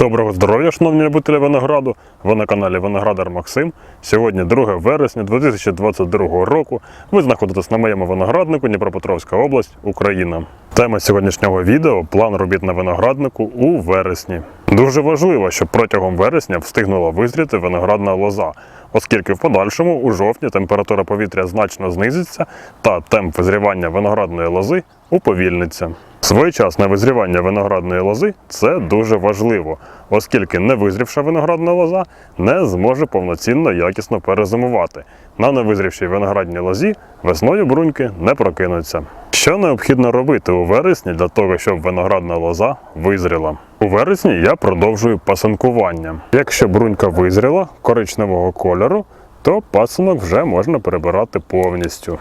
Доброго здоров'я, шановні любителі винограду. Ви на каналі Виноградар Максим. Сьогодні 2 вересня 2022 року. Ви знаходитесь на моєму винограднику Дніпропетровська область, Україна. Тема сьогоднішнього відео план робіт на винограднику у вересні. Дуже важливо, щоб протягом вересня встигнула визріти виноградна лоза, оскільки в подальшому у жовтні температура повітря значно знизиться та темп визрівання виноградної лози уповільниться. Своєчасне визрівання виноградної лози це дуже важливо, оскільки невизрівша виноградна лоза не зможе повноцінно якісно перезимувати. На невизрівшій виноградній лозі весною бруньки не прокинуться. Що необхідно робити у вересні для того, щоб виноградна лоза визріла? У вересні я продовжую пасинкування. Якщо брунька визріла коричневого кольору, то пасинок вже можна перебирати повністю.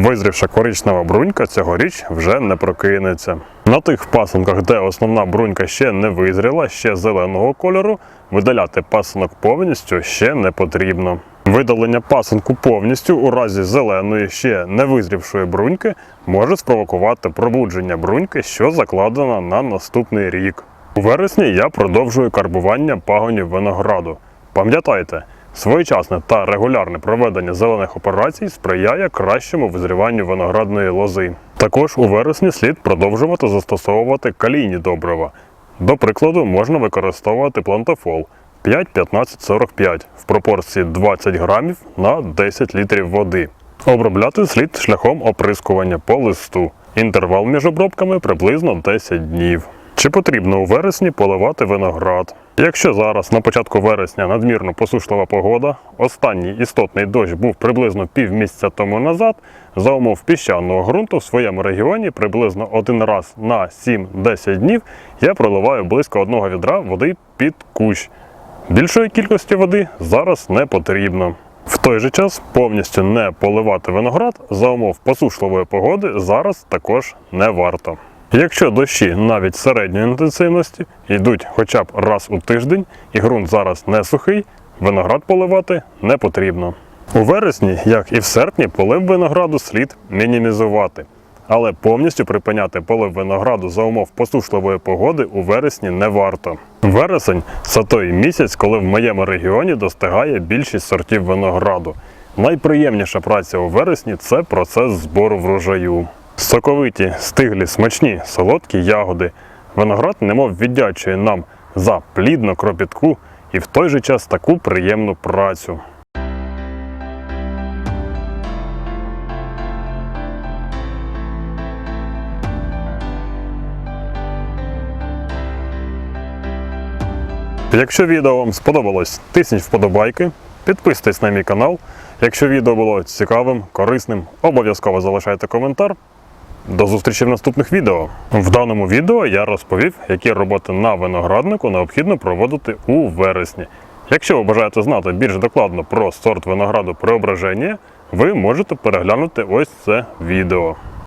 Визрівша коричнева брунька цьогоріч вже не прокинеться. На тих пасинках, де основна брунька ще не визріла, ще зеленого кольору, видаляти пасинок повністю ще не потрібно. Видалення пасинку повністю у разі зеленої ще не визрівшої бруньки може спровокувати пробудження бруньки, що закладена на наступний рік. У вересні я продовжую карбування пагонів винограду. Пам'ятайте, Своєчасне та регулярне проведення зелених операцій сприяє кращому визріванню виноградної лози. Також у вересні слід продовжувати застосовувати калійні добрива. До прикладу, можна використовувати плантофол 5-15-45 в пропорції 20 грамів на 10 літрів води. Обробляти слід шляхом оприскування по листу. Інтервал між обробками приблизно 10 днів. Чи потрібно у вересні поливати виноград? Якщо зараз на початку вересня надмірно посушлива погода, останній істотний дощ був приблизно півмісяця тому назад, за умов піщаного ґрунту в своєму регіоні приблизно один раз на 7-10 днів я проливаю близько одного відра води під кущ. Більшої кількості води зараз не потрібно. В той же час повністю не поливати виноград за умов посушливої погоди зараз також не варто. Якщо дощі навіть середньої інтенсивності йдуть хоча б раз у тиждень і ґрунт зараз не сухий, виноград поливати не потрібно. У вересні, як і в серпні, полив винограду слід мінімізувати. Але повністю припиняти полив винограду за умов посушливої погоди у вересні не варто. Вересень це той місяць, коли в моєму регіоні достигає більшість сортів винограду. Найприємніша праця у вересні це процес збору врожаю. Соковиті, стиглі, смачні, солодкі ягоди. Виноград немов віддячує нам за плідну кропітку і в той же час таку приємну працю. Якщо відео вам сподобалось, тисніть вподобайки, підписуйтесь на мій канал. Якщо відео було цікавим, корисним, обов'язково залишайте коментар. До зустрічі в наступних відео. В даному відео я розповів, які роботи на винограднику необхідно проводити у вересні. Якщо ви бажаєте знати більш докладно про сорт винограду преображення, ви можете переглянути ось це відео.